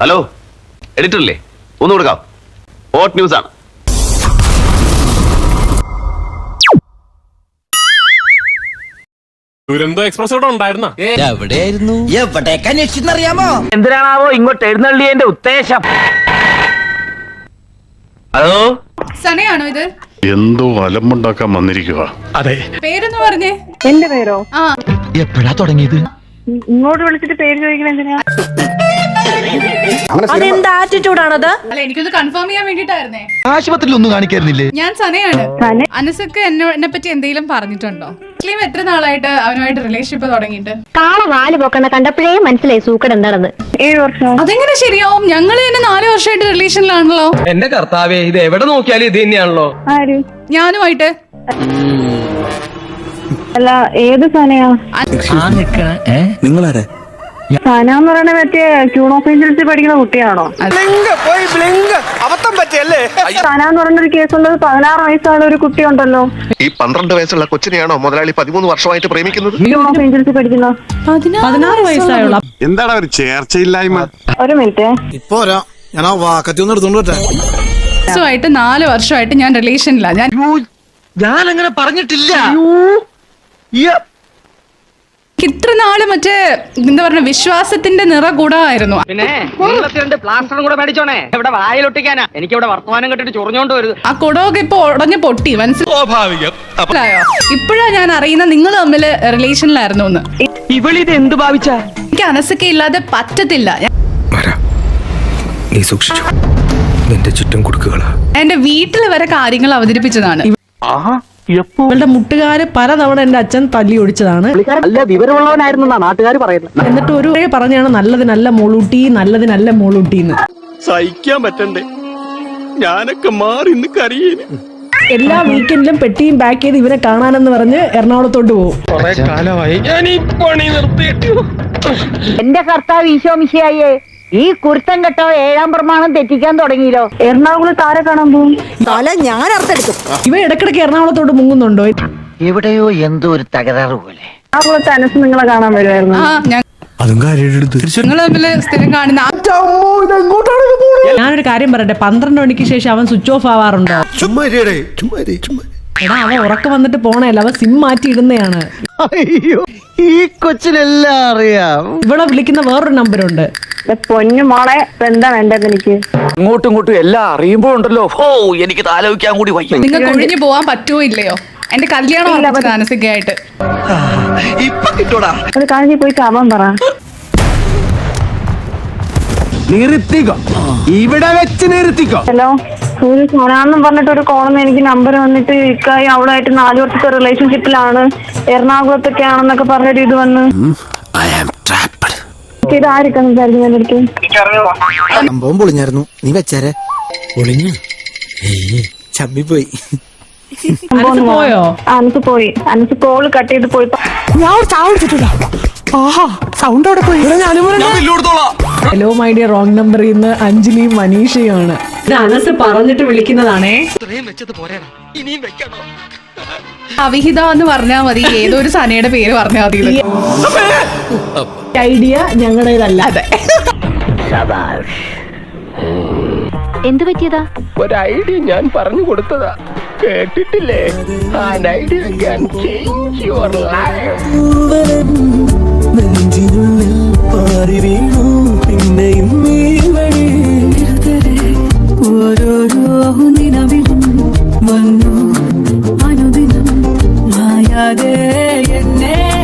Hello editor അല്ലേ ഒന്ന് കൊടുക്കാം. ഹോട്ട് ന്യൂസ് ആണ്. ദുരന്തോ എക്സ്പ്രസ് ഇവിടെ ഉണ്ടായിരുന്ന? എവിടെയായിരുന്നു? എവിടേക്ക് അന്വേഷിച്ചെന്നറിയാമോ? എന്തിനാണാവോ ഇങ്ങോട്ട് എഴുന്നള്ളിയതിന്റെ ഉദ്ദേശം? ഹലോ സനയാണോ ഇത്? എന്തോ അലമ്പുണ്ടാക്കാൻ വന്നിരിക്കുക അതെ. പേരൊന്ന് പറഞ്ഞേ. എന്റെ പേരോ? ആ. എപ്പോഴാ തുടങ്ങിയത്? ഇങ്ങോട്ട് വിളിച്ചിട്ട് പേര് ചോദിക്കണ എന്തിനാ? അതെന്ത് ആറ്റിറ്റ്യൂഡാണത് അല്ല എനിക്കൊന്ന് കൺഫേം ചെയ്യാൻ വേണ്ടിട്ടായിരുന്നേ ആശുപത്രിയിൽ ഒന്നും കാണിക്കായിരുന്നില്ലേ? ഞാൻ സനയാണ്. സന? അനസക്ക് എന്നെ പറ്റി എന്തെങ്കിലും പറഞ്ഞിട്ടുണ്ടോ? ക്ലീം എത്ര നാളായിട്ട് അവനുമായിട്ട് റിലേഷൻഷിപ്പ് തുടങ്ങിയിട്ട്? കാള നാല് പൊക്കണ കണ്ടപ്പോഴേ മനസ്സിലായി സൂക്കട് എന്താണെന്ന്. ഏഴ് വർഷം. അതെങ്ങനെ ശരിയാവും? ഞങ്ങൾ തന്നെ നാല് വർഷമായിട്ട് റിലേഷനിലാണല്ലോ എന്റെ കർത്താവേ ഇത് എവിടെ നോക്കിയാലും ഇത് തന്നെയാണല്ലോ. ആര്? ഞാനുമായിട്ട്. അല്ല ഏത് സനയാ? നിങ്ങളാരെ? സന എന്ന് പറയുന്ന മറ്റേ ക്യൂൺ ഓഫ് ഏഞ്ചൽസിൽ പഠിക്കുന്ന കുട്ടിയാണോ? സനാന്ന് ഒരു കേസുള്ളത് പതിനാറ് വയസ്സുള്ള ഒരു കുട്ടിയുണ്ടല്ലോ. ഈ പന്ത്രണ്ട് വയസ്സുള്ള കൊച്ചിനെയാണോ മുതലാളി പതിമൂന്ന് വർഷമായിട്ട് പ്രേമിക്കുന്നത്? ക്യൂൺ ഓഫ് ഏഞ്ചൽസിൽ പഠിക്കുന്ന പതിനാറ് വയസ്സായുള്ള എന്താണ് ഒരു ചേർച്ചയില്ലായ്മ? ഒരു മിനിറ്റ്. ഇപ്പോരാ ഞാൻ ആ വാക്കത്തി ഒന്ന് എടുത്തോണ്ട് വർഷമായിട്ട് ആയിട്ട് നാല് വർഷമായിട്ട് ഞാൻ റിലേഷനിലാ ഞാൻ ഞാൻ അങ്ങനെ പറഞ്ഞിട്ടില്ല. ഇത്ര നാൾ മറ്റേ എന്താ പറഞ്ഞ വിശ്വാസത്തിന്റെ നിറ കൂടായിരുന്നു. പിന്നെ രണ്ട് പ്ലാസ്റ്ററും കൂടെ മേടിച്ചോണേ. ഇവിടെ വായിലൊട്ടിക്കാനാ? എനിക്ക് ഇവിടെ വർത്തമാനം കെട്ടിട്ട് ചൊറിഞ്ഞോണ്ട് വരുത് ആ കുടമൊക്കെ ഇപ്പൊ ഉടഞ്ഞു പൊട്ടി മനസ്സിലായോ? ഇപ്പോഴാ ഞാൻ അറിയുന്ന നിങ്ങൾ തമ്മിൽ റിലേഷനിലായിരുന്നു എന്ന്. ഇവളിത് എന്ത് ഭാവിച്ച? എനിക്ക് അനസൊക്കെ ഇല്ലാതെ പറ്റത്തില്ല. ഞാൻ നീ സൂക്ഷിച്ചു. നിന്റെ ചുറ്റും കൊടുക്കുകളാ. എന്റെ വീട്ടിൽ വരെ കാര്യങ്ങൾ അവതരിപ്പിച്ചതാണ്. ഇവളുടെ മുട്ടുകാര് പലതവണ എന്റെ അച്ഛൻ തല്ലി ഒടിച്ചതാണ്. നല്ല വിവരമുള്ളവനായിരുന്നു നാട്ടുകാർ പറയുന്നത്. എന്നിട്ട് ഒരു പറഞ്ഞാണ് നല്ലതിനല്ല മോളൂട്ടി നല്ലതിനല്ല മോളൂട്ടി എന്ന് സഹിക്കാൻ പറ്റണ്ടേ? ഞാനൊക്കെ മാറി എല്ലാ വീക്കെൻഡിലും പെട്ടിയും പാക്ക് ചെയ്ത് ഇവരെ കാണാനെന്ന് പറഞ്ഞ് എറണാകുളത്തോട്ട് പോകും. കൊറേ കാലമായി ഞാൻ ഈ പണി നിർത്തിയിട്ടു എന്റെ കർത്താവ് ഈശോമിശിയായേ ഈ കുരുത്തം കെട്ടോ ഏഴാം പ്രമാണം തെറ്റിക്കാൻ തുടങ്ങിയല്ലോ. എറണാകുളത്ത് ആരെ കാണാൻ പോകും? തല ഞാൻ അർത്ഥെടുത്തു ഇവ ഇടക്കിടക്ക് എറണാകുളത്തോട്ട് മുങ്ങുന്നുണ്ടോ? എവിടെയോ എന്തോ ഒരു തകരാറ് പോലെ. എറണാകുളത്ത് അനസ് നിങ്ങളെ കാണാൻ വരുമായിരുന്നു ആ ഞാൻ അതും ഞാനൊരു കാര്യം പറയട്ടെ പന്ത്രണ്ട് മണിക്ക് ശേഷം അവൻ സ്വിച്ച് ഓഫ് ആവാറുണ്ടോ? എടാ അവൻ ഉറക്കം വന്നിട്ട് പോണല്ല അവൻ സിം മാറ്റി ഇടുന്നതാണ് അയ്യോ ഈ കൊച്ചിനെല്ലാം അറിയാം. ഇവളെ വിളിക്കുന്ന വേറൊരു നമ്പറുണ്ട് പൊന്നു മോളെ എന്താ വേണ്ടത് എനിക്ക് അങ്ങോട്ടും ഇങ്ങോട്ടും എല്ലാം അറിയുമ്പോ ഉണ്ടല്ലോ ഓ എനിക്ക് ആലോചിക്കാൻ കൂടി വയ്യ. നിങ്ങൾക്ക് ഒഴിഞ്ഞു പോവാൻ പറ്റുമോ ഇല്ലയോ? എന്റെ കല്യാണം ഉറപ്പിച്ചത് അനസൊക്കെയായിട്ട് ഇപ്പൊ കിട്ടൂടാ. ഒരു കാണിച്ച് പോയി ചാവാൻ പറ. നിർത്തിക്കോ. ഇവിടെ വെച്ച് നിർത്തിക്കോ. ഹലോ ഒരു സോനാന്നും പറഞ്ഞിട്ട് ഒരു കോളന്ന് എനിക്ക് നമ്പർ വന്നിട്ട് ഇക്കായി അവളായിട്ട് നാല് വർഷത്തെ റിലേഷൻഷിപ്പിലാണ് എറണാകുളത്തൊക്കെ ആണെന്നൊക്കെ പറഞ്ഞൊരു ഇത് വന്ന്. ഇത് ആരൊക്കെ സംസാരിക്കുന്നു എന്റെ അടുത്ത്? സംഭവം പൊളിഞ്ഞായിരുന്നു. നീ വെച്ചേരെ. പൊളിഞ്ഞു. ചമ്മിപ്പോയി അനസ് പോയോ? ആ, അനസ് പോയി. അനസ് കോൾ കട്ട് ചെയ്ത് പോയി. Hello my dear wrong number ഇന്ന് അഞ്ജലിയും മനീഷയുമാണ് ഇത് അനസ് പറഞ്ഞിട്ട് വിളിക്കുന്നതാണേ. അവിഹിത എന്ന് പറഞ്ഞാൽ മതി. ഏതോ ഒരു സനയുടെ പേര് പറഞ്ഞാൽ മതി ഐഡിയ ഞങ്ങളുടേതല്ല. അതെ. എന്ത് പറ്റിയതാ? ഒരു ഐഡിയ ഞാൻ പറഞ്ഞു കൊടുത്തതാ. കേട്ടിട്ടില്ലേ? ഐഡിയ ചേഞ്ച് യുവർ ലൈഫ് ഓരോരോ നിലവിലും വന്നു. முடியாதே என்னே